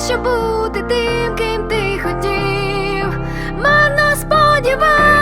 щоб бути тим, ким ти хотів, марно сподіваюся.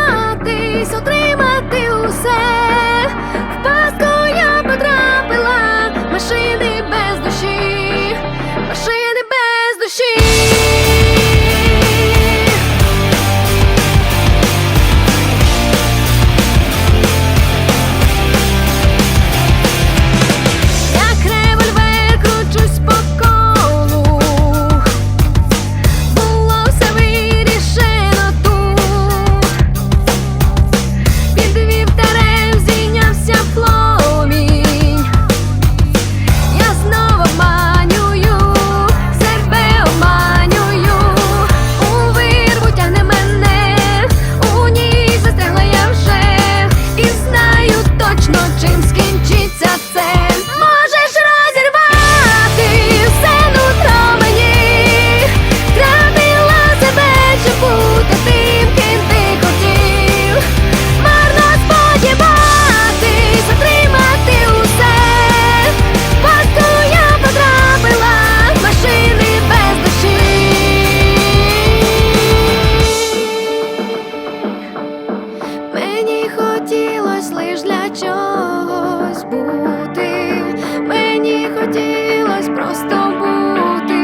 бути, мені хотілось просто бути,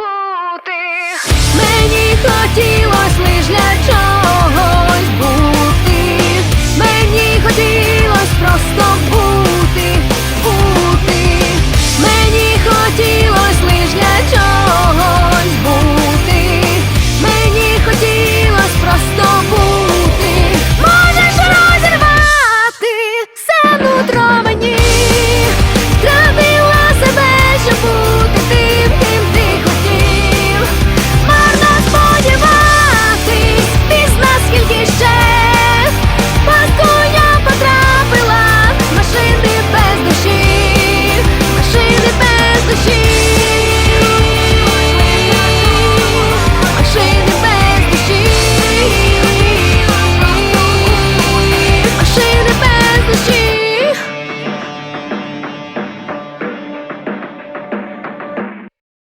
бути, мені хотілось лиш для чогось бути, мені хотілось просто бути, бути, мені хотілось лиш для чогось бути, мені хотілось просто бути. Можеш розірвати все нутро.